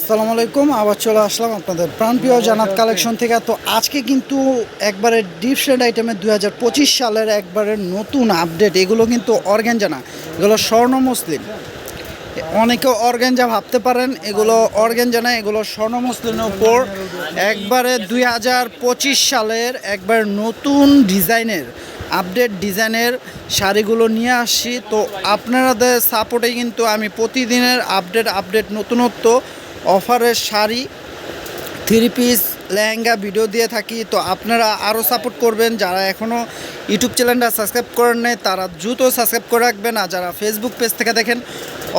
আসসালামু আলাইকুম, আবার চলে আসলাম আপনাদের প্রাণপ্রিয় জানাত কালেকশন থেকে। তো আজকে কিন্তু একবারে ডিফারেন্ট আইটেমের দুই হাজার পঁচিশ সালের একবারে নতুন আপডেট এগুলো কিন্তু অর্গ্যানজা না, এগুলো স্বর্ণ মুসলিম। অনেকে অর্গ্যানজা ভাবতে পারেন, এগুলো অর্গ্যানজা না, এগুলো স্বর্ণ মুসলিমের উপর একবারে দুই হাজার পঁচিশ সালের একবার নতুন ডিজাইনের আপডেট ডিজাইনের শাড়িগুলো নিয়ে আসছি। তো আপনাদের সাপোর্টে কিন্তু আমি প্রতিদিনের আপডেট আপডেট নতুনত্ব অফারের sari three piece lehenga video দিয়ে থাকি। তো আপনারা আরও সাপোর্ট করবেন। যারা এখনও ইউটিউব চ্যানেলটা সাবস্ক্রাইব করেন নাই, তারা দ্রুত সাবস্ক্রাইব করে রাখবেন। আর যারা ফেসবুক পেজ থেকে দেখেন,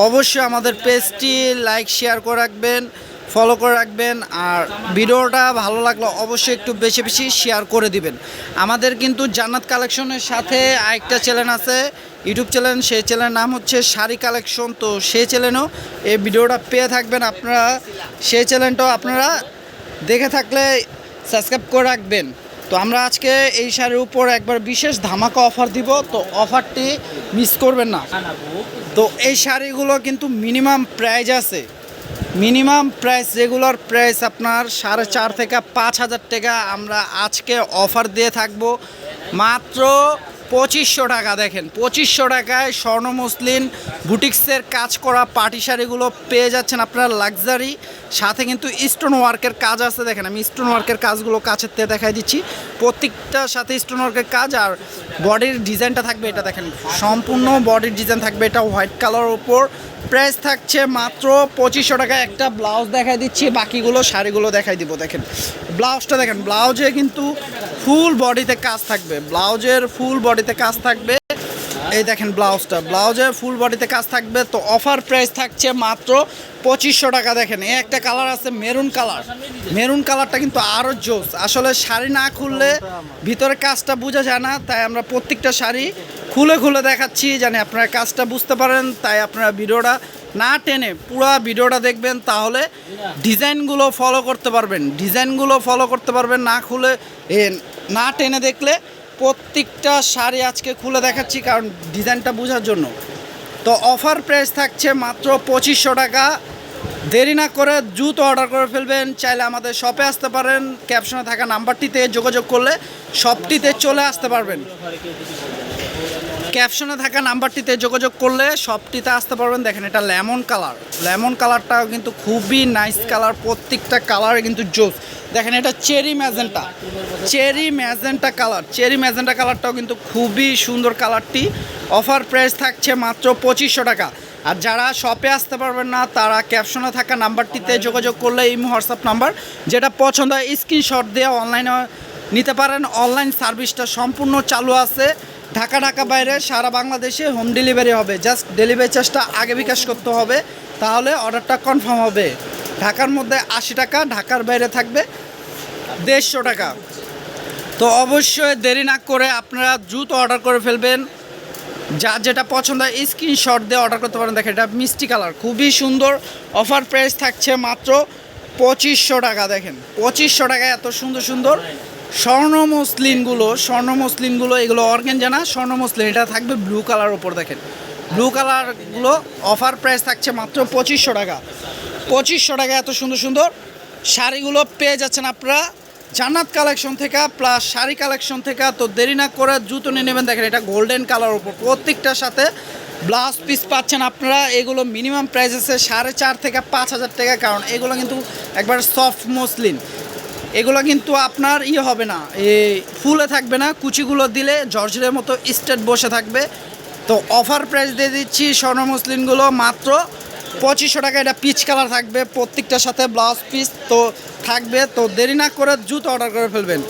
অবশ্যই আমাদের পেজটি লাইক শেয়ার করে রাখবেন। ফলো করে রাখবেন আর ভিডিওটা ভালো লাগলে অবশ্যই একটু বেশি বেশি শেয়ার করে দিবেন। আমাদের কিন্তু জান্নাত কালেকশনের সাথে আরেকটা চ্যানেল আছে ইউটিউব চ্যানেল সেই চ্যানেলের নাম হচ্ছে শাড়ি কালেকশন। তো সেই চ্যানেলও এই ভিডিওটা পেয়ে থাকবেন আপনারা, সেই চ্যানেলটাও আপনারা দেখে থাকলে সাবস্ক্রাইব করে রাখবেন। তো আমরা আজকে এই শাড়ির উপর একবার বিশেষ ধামাকা অফার দিব, তো অফারটি মিস করবেন না। তো এই শাড়িগুলো কিন্তু মিনিমাম প্রাইজ আছে। মিনিমাম প্রাইস রেগুলার প্রাইস আপনার সাড়ে চার থেকে পাঁচ হাজার টাকা আমরা আজকে অফার দিয়ে থাকব। মাত্র পঁচিশশো টাকা, দেখেন, পঁচিশশো টাকায় স্বর্ণ মুসলিম বুটিক্সের কাজ করা পাটি শাড়িগুলো পেয়ে যাচ্ছেন আপনারা লাক্সারি। সাথে কিন্তু স্টোন ওয়ার্কের কাজ আছে, দেখেন, আমি স্টোন ওয়ার্কের কাজগুলো কাছের থেকে দেখাই দিচ্ছি। প্রত্যেকটার সাথে স্টোন ওয়ার্কের কাজ আর বডির ডিজাইনটা থাকবে এটা, দেখেন, সম্পূর্ণ বডির ডিজাইন থাকবে এটা হোয়াইট কালারের ওপর। প্রাইস থাকছে মাত্র পঁচিশশো টাকা একটা ব্লাউজ দেখাই দিচ্ছি, বাকিগুলো শাড়িগুলো দেখাই দিব, দেখেন। ব্লাউজটা, দেখেন, ব্লাউজে কিন্তু ফুল বডিতে কাজ থাকবে। ব্লাউজের ফুল বডিতে কাজ থাকবে। এই দেখেন ব্লাউজটা। ব্লাউজে ফুল বডিতে কাজ থাকবে। তো অফার প্রাইস থাকছে মাত্র পঁচিশশো টাকা। দেখেন, এই একটা কালার আছে মেরুন কালার। মেরুন কালারটা কিন্তু আরও জোস। আসলে শাড়ি না খুললে ভিতরে কাজটা বোঝা যায় না। তাই আমরা প্রত্যেকটা শাড়ি খুলে খুলে দেখাচ্ছি। জানি আপনারা কাজটা বুঝতে পারেন। তাই আপনারা ভিডিওটা না টেনে পুরো ভিডিওটা দেখবেন তাহলে ডিজাইনগুলো ফলো করতে পারবেন। ডিজাইনগুলো ফলো করতে পারবেন, না খুলে না টেনে দেখলে প্রত্যেকটা শাড়ি আজকে খুলে দেখাচ্ছি কারণ ডিজাইনটা বোঝার জন্য। তো অফার প্রাইস থাকছে মাত্র পঁচিশশো টাকা। দেরি না করে জুত অর্ডার করে ফেলবেন। চাইলে আমাদের শপে আসতে পারেন। ক্যাপশনে থাকা নাম্বারটিতে যোগাযোগ করলে শপটিতে চলে আসতে পারবেন। ক্যাপশনে থাকা নাম্বারটিতে যোগাযোগ করলে শপটিতে আসতে পারবেন। দেখেন, এটা লেমন কালার। লেমন কালারটাও কিন্তু খুবই নাইস কালার, প্রত্যেকটা কালার কিন্তু জোস। দেখেন, এটা cherry magenta. Cherry magenta colour. Cherry magenta কালারটাও কিন্তু খুবই সুন্দর কালারটি। অফার প্রাইস থাকছে মাত্র পঁচিশশো টাকা। আর যারা শপে আসতে পারবেন না, তারা ক্যাপশনে থাকা নাম্বারটিতে যোগাযোগ করলে এই হোয়াটসঅ্যাপ নাম্বার, যেটা পছন্দ হয়, স্ক্রিনশট দিয়ে অনলাইনে নিতে পারেন। অনলাইন সার্ভিসটা সম্পূর্ণ চালু আছে। ঢাকা ঢাকা বাইরে সারা বাংলাদেশে হোম ডেলিভারি হবে। জাস্ট ডেলিভারি চার্জটা আগে বিকাশ করতে হবে, তাহলে অর্ডারটা কনফার্ম হবে। ঢাকার মধ্যে আশি টাকা, ঢাকার বাইরে থাকবে দেড়শো টাকা। তো অবশ্যই দেরি না করে আপনারা দ্রুত অর্ডার করে ফেলবেন। যা যেটা পছন্দ হয় স্ক্রিনশট দিয়ে অর্ডার করতে পারেন। দেখেন এটা মিষ্টি কালার, খুবই সুন্দর। অফার প্রাইস থাকছে মাত্র পঁচিশশো টাকা, দেখেন। পঁচিশশো টাকায় এত সুন্দর সুন্দর স্বর্ণ মসলিনগুলো স্বর্ণ মসলিনগুলো এগুলো অর্গেন জানা স্বর্ণ মসলিন এটা থাকবে ব্লু কালার ওপর দেখেন। ব্লু কালারগুলো অফার প্রাইস থাকছে মাত্র পঁচিশশো টাকা। পঁচিশশো টাকা, এত সুন্দর সুন্দর শাড়িগুলো পেয়ে যাচ্ছেন আপনারা। জান্নাত কালেকশন থেকে প্লাস শাড়ি কালেকশন থেকে, তো দেরি না করে জুতো নিয়ে নেবেন। দেখেন, এটা গোল্ডেন কালার ওপর প্রত্যেকটার সাথে ব্লাউজ পিস পাচ্ছেন আপনারা। এগুলো মিনিমাম প্রাইস আছে সাড়ে চার থেকে পাঁচ হাজার টাকা, কারণ এগুলো কিন্তু একবার সফট মসলিন এগুলো কিন্তু আপনার ইয়ে হবে না। এই ফুলে থাকবে না, কুচিগুলো দিলে জর্জরের মতো স্টেট বসে থাকবে। তো অফার প্রাইস দিয়ে দিচ্ছি স্বর্ণ মসলিনগুলো মাত্র পঁচিশশো টাকা। এটা পিচ কালার থাকবে, প্রত্যেকটার সাথে ব্লাউজ পিস তো থাকবে। তো দেরি না করে জুতো অর্ডার করে ফেলবেন।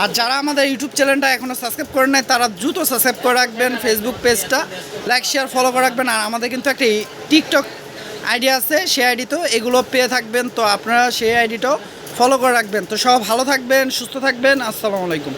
আর যারা আমাদের ইউটিউব চ্যানেলটা এখনও সাবস্ক্রাইব করে নেয় তারা দ্রুত সাবস্ক্রাইব করে রাখবেন, ফেসবুক পেজটা। লাইক শেয়ার ফলো করে রাখবেন। আর আমাদের কিন্তু একটা টিকটক আইডি আছে, সেই আইডিতেও এগুলো পেয়ে থাকবেন। তো আপনারা সেই আইডিটাও ফলো করে রাখবেন। তো সব ভালো থাকবেন সুস্থ থাকবেন। আসসালামু আলাইকুম।